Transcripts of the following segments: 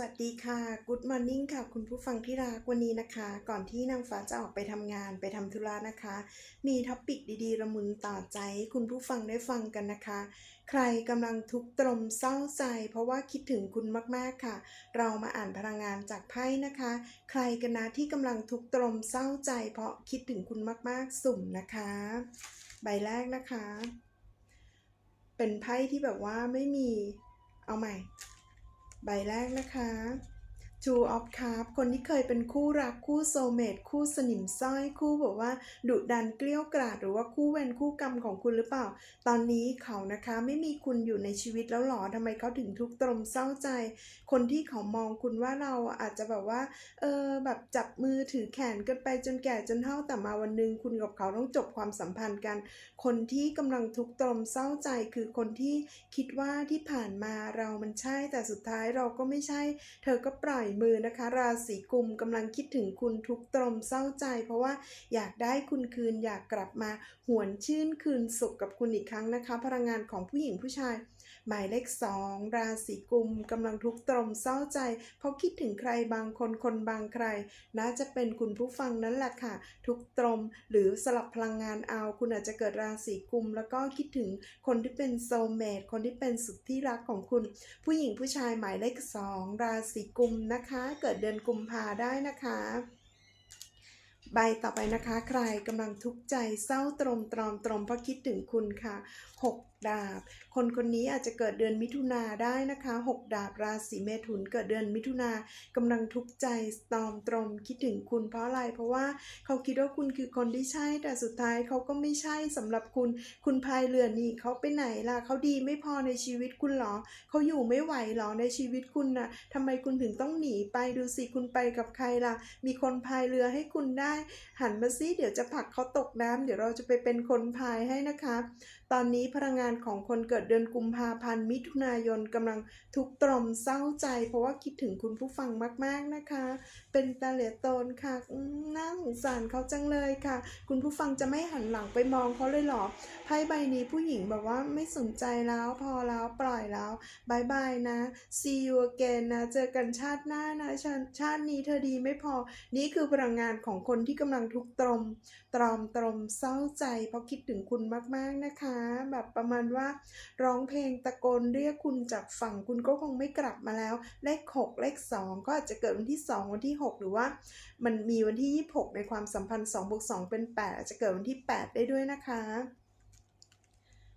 วัสดีค่ะ Good Morning ค่ะ คุณผู้ฟังที่รักวันนี้นะคะ ก่อนที่นางฟ้าจะออกไปทำงานไปทำธุระนะคะ มีท็อปิกดีๆ ระมุนต่อใจให้คุณผู้ฟังได้ฟังกันนะคะ ใครกำลังทุกข์ตรมเศร้าใจ เพราะว่าคิดถึงคุณมากๆค่ะ เรามาอ่านพลังงานจากไพ่นะคะ ใครกันนะที่กำลังทุกข์ตรมเศร้าใจ เพราะคิดถึงคุณมากๆสุ่มนะคะ ใบแรกนะคะ เป็นไพ่ที่แบบว่าไม่มีเอาใหม่ ใบแรกนะคะ Two of cup คนที่เคยเป็นคู่รักคู่โซเมตคู่สนิมสร้อยคู่แบบว่าดุดันเกลี้ยวกราดหรือว่าคู่เวรคู่กรรมของคุณหรือเปล่า ตอนนี้เขานะคะไม่มีคุณอยู่ในชีวิตแล้วหรอทำไมเขาถึงทุกข์ตรมเศร้าใจ คนที่เขามองคุณว่าเราอาจจะแบบว่าเออแบบจับมือถือแขนกันไปจนแก่จนเฒ่าแต่มาวันหนึ่งคุณกับเขาต้องจบความสัมพันธ์กัน คนที่กำลังทุกข์ตรมเศร้าใจคือคนที่คิดว่าที่ผ่านมาเรามันใช่แต่สุดท้ายเราก็ไม่ใช่ เธอก็ปล่อยมือนะคะ ราศีกุมกำลังคิดถึงคุณทุกตรมเศร้าใจ เพราะว่าอยากได้คุณคืนอยากกลับมาหวนชื่นคืนสุขกับคุณอีกครั้งนะคะ พลังงานของผู้หญิงผู้ชาย หมายเลขสองราศีกุมกำลังทุกข์ตรมเศร้าใจ เพราะคิดถึงใครบางคนคนบางใคร น่าจะเป็นคุณผู้ฟังนั่นแหละค่ะ ทุกตรมหรือสลับพลังงานเอา คุณอาจจะเกิดราศีกุม แล้วก็คิดถึงคนที่เป็นโซลเมตคนที่เป็นสุดที่รักของคุณ ผู้หญิงผู้ชายหมายเลขสองราศีกุมนะคะ เกิดเดือนกุมภาได้นะคะใบต่อไปนะคะ ใครกำลังทุกข์ใจเศร้าตรมตรอมตรมเพราะคิดถึงคุณค่ะห ดาบ คนคนนี้อาจจะเกิดเดือนมิถุนาได้นะคะหกดาบราศีเมถุนเกิดเดือนมิถุนากำลังทุกข์ใจตอมตรมคิดถึงคุณเพราะอะไร เพราะว่าเขาคิดว่าคุณคือคนที่ใช่ แต่สุดท้ายเขาก็ไม่ใช่สำหรับคุณ คุณพายเรือนี่เขาไปไหนล่ะเขาดีไม่พอในชีวิตคุณหรอ เขาอยู่ไม่ไหวหรอในชีวิตคุณน่ะทำไมคุณถึงต้องหนีไปดูสิคุณไปกับใครล่ะ มีคนพายเรือให้คุณได้ หันมาซิเดี๋ยวจะผลักเขาตกน้ำเดี๋ยวเราจะไปเป็นคนพายให้นะคะ ตอนนี้พลังงานของคนเกิดเดือนกุมภาพันธ์มิถุนายนกำลังทุกตรมเศร้าใจ เพราะว่าคิดถึงคุณผู้ฟังมากๆนะคะ เป็นตาเหลียโตนค่ะน่าสงสารเขาจังเลยค่ะ คุณผู้ฟังจะไม่หันหลังไปมองเขาเลยเหรอไพ่ใบนี้ผู้หญิงแบบว่าไม่สนใจแล้วพอแล้วปล่อยแล้วบายบายนะ see you again นะ เจอกันชาติหน้านะชาชาตินี้เธอดีไม่พอ นี่คือพลังงานของคนที่กำลังทุกตรม ตรอมตรมเศร้าใจ เพราะคิดถึงคุณมากๆนะคะแบบประมาณว่า ร้องเพลงตะโกนเรียกคุณจากฝั่งคุณก็คงไม่กลับมาแล้ว เลข 6 เลข 2 ก็อาจจะเกิดวันที่ 2 วันที่ 6 หรือว่า มันมีวันที่ 26 ในความสัมพันธ์2บวก2เป็น 8 อาจจะเกิดวันที่ 8 ได้ด้วยนะคะ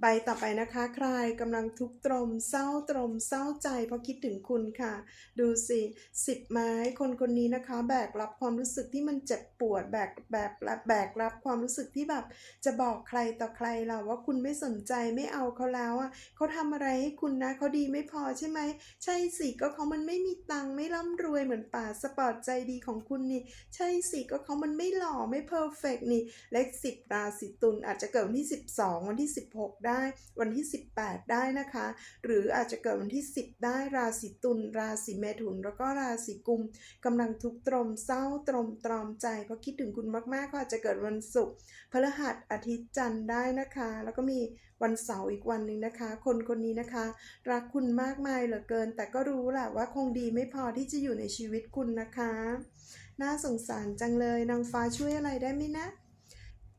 ใบต่อไปนะคะ ใครกำลังทุกข์ตรม เศร้าตรม เศร้าใจเพราะคิดถึงคุณค่ะ ดูสิสิบไม้คนคนนี้นะคะ แบกรับความรู้สึกที่มันเจ็บปวดแบกแบบแบกรับความรู้สึกที่แบบ จะบอกใครต่อใครล่ะว่าคุณไม่สนใจไม่เอาเขาแล้วอะเขาทำอะไรให้คุณนะเขาดีไม่พอใช่ไหมใช่สิก็เขามันไม่มีตังค์ไม่ร่ำรวยเหมือนป่าสปอร์ตใจดีของคุณนี่ ใช่สิก็เขามันไม่หล่อไม่เพอร์เฟกนี่เลขสิบราศีตุลอาจจะเกิดวันที่ 12 วันที่ 16ได้ วันที่ 18 ได้นะคะ หรืออาจจะเกิดวันที่ 10 ได้ราศีตุลราศีเมถุน แล้วก็ราศีกุมกำลังทุกตรมเศร้าตรมตรอมใจเพราะคิดถึงคุณมากๆ ก็อาจจะเกิดวันศุกร์พฤหัสอาทิตย์จันทร์ได้นะคะ แล้วก็มีวันเสาร์อีกวันหนึ่งนะคะ คนคนนี้นะคะ รักคุณมากมายเหลือเกิน แต่ก็รู้แหละว่าคงดีไม่พอที่จะอยู่ในชีวิตคุณนะคะ น่าสงสารจังเลยนางฟ้าช่วยอะไรได้ไหมนะ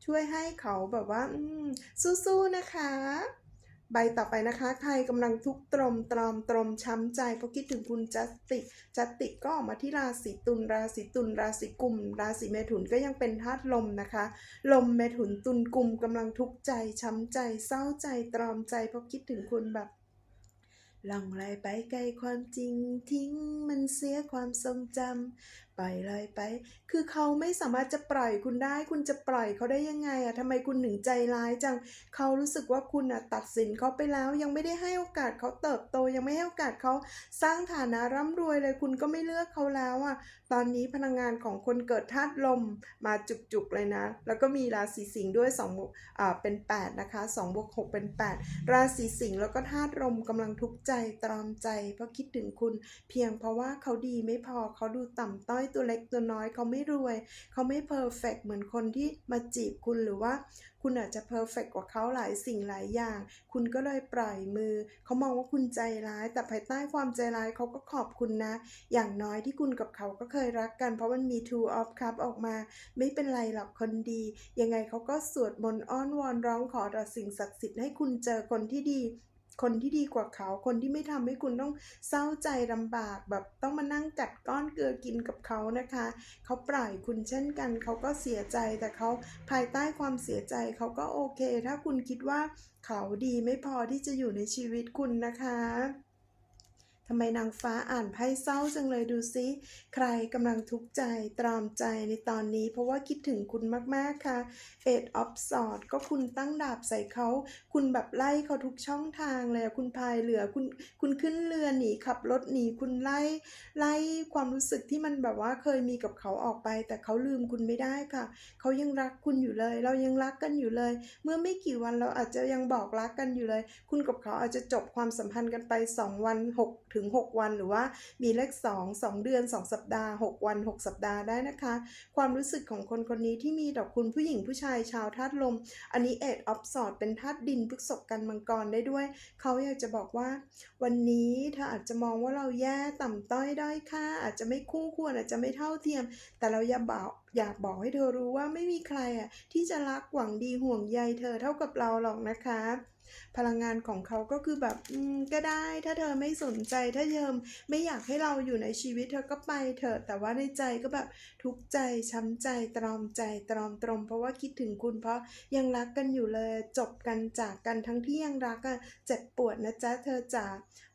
ช่วยให้เขาแบบว่าอืสู้ๆนะคะ ใบต่อไปนะคะ ใครกำลังทุกตรมตรอมตรมช้ำใจเพราะคิดถึงคุณจัสติกจัสติกก็ออกมาที่ราศีตุลราศีตุลราศีกุม ราศีเมถุนก็ยังเป็นธาตุลมนะคะ ลมเมถุนตุลกุมกำลังทุกข์ใจช้ำใจ เศร้าใจตรอมใจเพราะคิดถึงคุณแบบล่องลอยไปไกลความจริงทิ้งมันเสียความทรงจำ ไปล่อยไป คือเขาไม่สามารถจะปล่อยคุณได้ คุณจะปล่อยเขาได้ยังไงอะทำไมคุณถึงใจร้ายจัง เขารู้สึกว่าคุณอะตัดสินเขาไปแล้ว ยังไม่ได้ให้โอกาสเขาเติบโต ยังไม่ให้โอกาสเขาสร้างฐานะร่ำรวยเลย คุณก็ไม่เลือกเขาแล้วอะตอนนี้พลังงานของคนเกิดธาตุลมมาจุกๆเลยนะ แล้วก็มีราศีสิงห์ด้วย2อ่าเป็น 8 นะคะ2บวก6เป็น 8 ราศีสิงห์แล้วก็ธาตุลมกำลังทุกข์ใจตรอมใจ เพราะคิดถึงคุณ เพียงเพราะว่าเขาดีไม่พอเขาดูต่ำต้อยตัวเล็กตัวน้อยเขาไม่รวย เขาไม่เพอร์เฟกเหมือนคนที่มาจีบคุณหรือว่า คุณอาจจะเพอร์เฟกกว่าเขาหลายสิ่งหลายอย่าง คุณก็เลยปล่อยมือ เขามองว่าคุณใจร้าย แต่ภายใต้ความใจร้ายเขาก็ขอบคุณนะ อย่างน้อยที่คุณกับเขาก็เคยรักกัน เพราะมันมี two of cup ออกมา ไม่เป็นไรหรอกคนดี ยังไงเขาก็สวดมนต์อ้อนวอนร้องขอต่อสิ่งศักดิ์สิทธิ์ให้คุณเจอคนที่ดี คนที่ดีกว่าเขา คนที่ไม่ทำให้คุณต้องเศร้าใจลำบากแบบต้องมานั่งกัดก้อนเกลือกินกับเขานะคะ เขาปล่อยคุณเช่นกัน เขาก็เสียใจแต่เขาภายใต้ความเสียใจเขาก็โอเค ถ้าคุณคิดว่าเขาดีไม่พอที่จะอยู่ในชีวิตคุณนะคะ ทำไมนางฟ้าอ่านไพ่เศร้าจังเลยดูซิ ใครกำลังทุกข์ใจตรอมใจในตอนนี้ เพราะว่าคิดถึงคุณมากๆค่ะ Eight of Swords ก็คุณตั้งดาบใส่เขา คุณแบบไล่เขาทุกช่องทางเลยคุณพายเรือคุณคุณขึ้นเรือหนีขับรถหนีคุณไล่ไล่ความรู้สึกที่มันแบบว่าเคยมีกับเขาออกไป แต่เขาลืมคุณไม่ได้ค่ะ เขายังรักคุณอยู่เลย เรายังรักกันอยู่เลย เมื่อไม่กี่วันเราอาจจะยังบอกรักกันอยู่เลย คุณกับเขาอาจจะจบความสัมพันธ์กันไป 2 วัน6ถึงึง 6 วันหรือว่ามีเลข 2 2 เดือน 2 สัปดาห์ 6 วัน 6 สัปดาห์ได้นะคะ ความรู้สึกของคนคนนี้ที่มีต่อคุณผู้หญิงผู้ชายชาวธาตุลม อันนี้เอ็ดออฟสอดเป็นธาตุดินพฤกษบกันมังกรได้ด้วย เขาอยากจะบอกว่า วันนี้เธออาจจะมองว่าเราแย่ต่ำต้อยด้อยค่าอาจจะไม่คู่ควรอาจจะไม่เท่าเทียม แต่เราอย่าบอกอยากบอกให้เธอรู้ว่าไม่มีใครอะที่จะรักหวังดีห่วงใยเธอเท่ากับเราหรอกนะคะพลังงานของเขาก็คือแบบอืมก็ได้ ถ้าเธอไม่สนใจ ถ้าเยิมไม่อยากให้เราอยู่ในชีวิตเธอก็ไปเถอะ แต่ว่าในใจก็แบบทุกข์ใจ ช้ำใจ ตรอมใจ ตรอมตรม เพราะว่าคิดถึงคุณ เพราะยังรักกันอยู่เลย จบกันจากกันทั้งที่ยังรักอะเจ็บปวดนะจ๊ะเธอจ๋า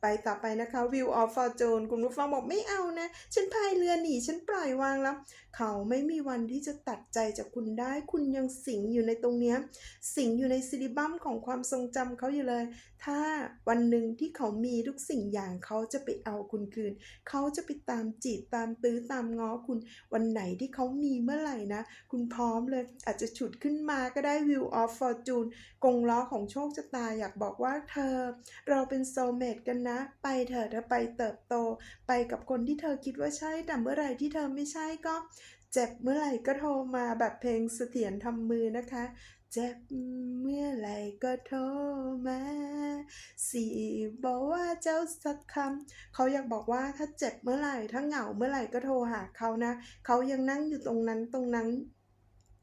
ไปต่อไปนะคะ View of Fortune คุณผู้ฟังบอกไม่เอานะ ฉันพายเรือหนี ฉันปล่อยวางแล้ว เขาไม่มีวันที่จะตัดใจจากคุณได้ คุณยังสิงอยู่ในตรงเนี้ย สิงอยู่ในซิลิบัมของความทรงจำเขาอยู่เลย ถ้าวันหนึ่งที่เขามีทุกสิ่งอย่างเขาจะไปเอาคุณคืน เขาจะไปตามจีบตามตื้อตามง้อคุณ วันไหนที่เขามีเมื่อไหร่นะ คุณพร้อมเลย อาจจะฉุดขึ้นมาก็ได้ View of Fortune กงล้อของโชคชะตาอยากบอกว่าเธอ เราเป็นโซลเมตกันนะ ไปเถอะเธอไปเติบโต ไปกับคนที่เธอคิดว่าใช่แต่เมื่อไหร่ที่เธอไม่ใช่ก็เจ็บเมื่อไหร่ก็โทรมาแบบเพลงเสถียรทำมือนะคะ จ็บเมื่อไหร่ก็โทรมาสี่บอกว่าเจ้าสักคำเขาอยากบอกว่าถ้าเจ็บเมื่อไหร่ถ้าเหงาเมื่อไหร่ก็โทรหาเขานะ เขายังนั่งอยู่ตรงนั้นตรงนั้น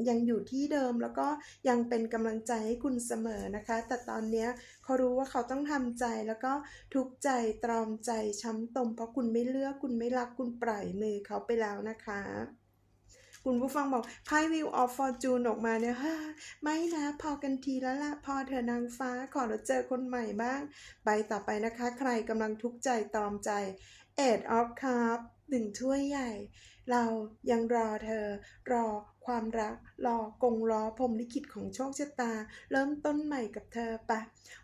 ยังอยู่ที่เดิมแล้วก็ยังเป็นกำลังใจให้คุณเสมอนะคะ แต่ตอนนี้เขารู้ว่าเขาต้องทำใจแล้วก็ทุกข์ใจตรอมใจช้ำตม เพราะคุณไม่เลือกคุณไม่รักคุณปล่อยมือเขาไปแล้วนะคะ คุณผู้ฟังบอกไพ่วิวออฟฟอร์จูนออกมาเนี่ยไม่นะพอกันทีแล้วละพอเธอนางฟ้าขอเราเจอคนใหม่บ้างไปต่อไปนะคะ ใครกำลังทุกข์ใจตรอมใจเอ็ดออฟครับหนึ่งถ้วยใหญ่ เรายังรอเธอรอ ความรักรอกงล้อพรมลิขิตของโชคชะตา เริ่มต้นใหม่กับเธอปะ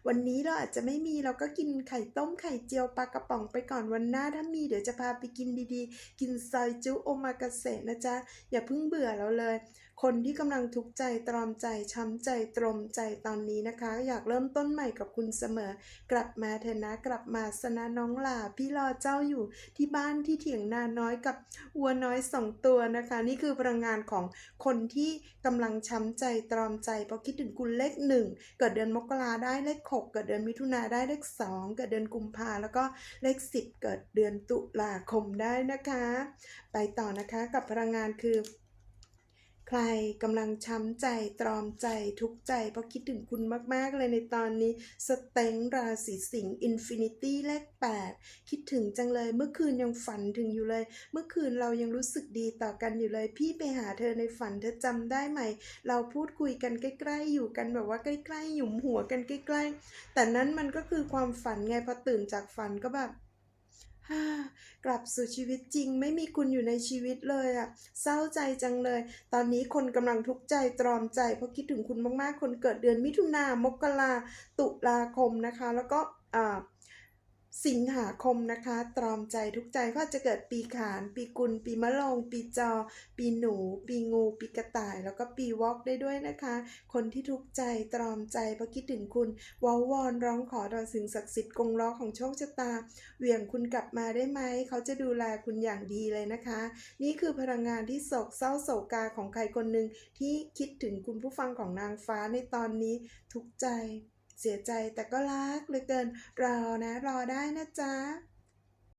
วันนี้เราอาจจะไม่มีเราก็กินไข่ต้มไข่เจียวปลากระป๋องไปก่อนวันหน้าถ้ามีเดี๋ยวจะพาไปกินดีๆ กินซอยจุโอมากาเสะนะจ๊ะ อย่าเพิ่งเบื่อเราเลย คนที่กำลังทุกข์ใจตรอมใจช้ำใจตรมใจตอนนี้นะคะ อยากเริ่มต้นใหม่กับคุณเสมอ กลับมาเถอะนะกลับมาสนะน้องหลาพี่รอเจ้าอยู่ที่บ้านที่เถียงนาน้อยกับวัวน้อยสองตัวนะคะ นี่คือพลังงานของคนที่กำลังช้ำใจตรอมใจเพราะคิดถึงคุณเลขหนึ่งเกิดเดือนมกราได้เลขหกเกิดเดือนมิถุนาได้เลขสองเกิดเดือนกุมภาแล้วก็เลขสิบเกิดเดือนตุลาคมได้นะคะ ไปต่อนะคะกับพลังงานคือ ใครกำลังช้ำใจตรอมใจทุกใจ เพราะคิดถึงคุณมาก ๆ เลยในตอนนี้ สเต็งราศีสิงห์อินฟินิตี้เลข8คิดถึงจังเลย เมื่อคืนยังฝันถึงอยู่เลย เมื่อคืนเรายังรู้สึกดีต่อกันอยู่เลย พี่ไปหาเธอในฝันเธอจำได้ไหม เราพูดคุยกันใกล้ ๆ อยู่กันแบบว่าใกล้ ๆ หยุมหัวกันใกล้ ๆ แต่นั้นมันก็คือความฝันไงพอตื่นจากฝันก็แบบ กลับสู่ชีวิตจริงไม่มีคุณอยู่ในชีวิตเลยอะเศร้าใจจังเลย ตอนนี้คนกำลังทุกข์ใจตรอมใจ เพราะคิดถึงคุณมากๆ คนเกิดเดือนมิถุนามกราตุลาคมนะคะ แล้วก็อ่า สิงหาคมนะคะ ตรอมใจทุกใจก็จะเกิดปีขาน ปีกุล ปีมะโรงปีจอ ปีหนู ปีงู ปีกระต่าย แล้วก็ปีวอกได้ด้วยนะคะ คนที่ทุกใจตรอมใจเพราะคิดถึงคุณว้าวอนร้องขอต่อสิ่งศักดิ์สิทธิ์กงล้อของโชคชะตา เหวี่ยงคุณกลับมาได้ไหม เขาจะดูแลคุณอย่างดีเลยนะคะ นี่คือพลังงานที่โศกเศร้าโศกาของใครคนหนึ่งที่คิดถึงคุณผู้ฟังของนางฟ้าในตอนนี้ทุกใจ เสียใจแต่ก็รักเหลือเกินรอนะ รอได้นะจ๊ะ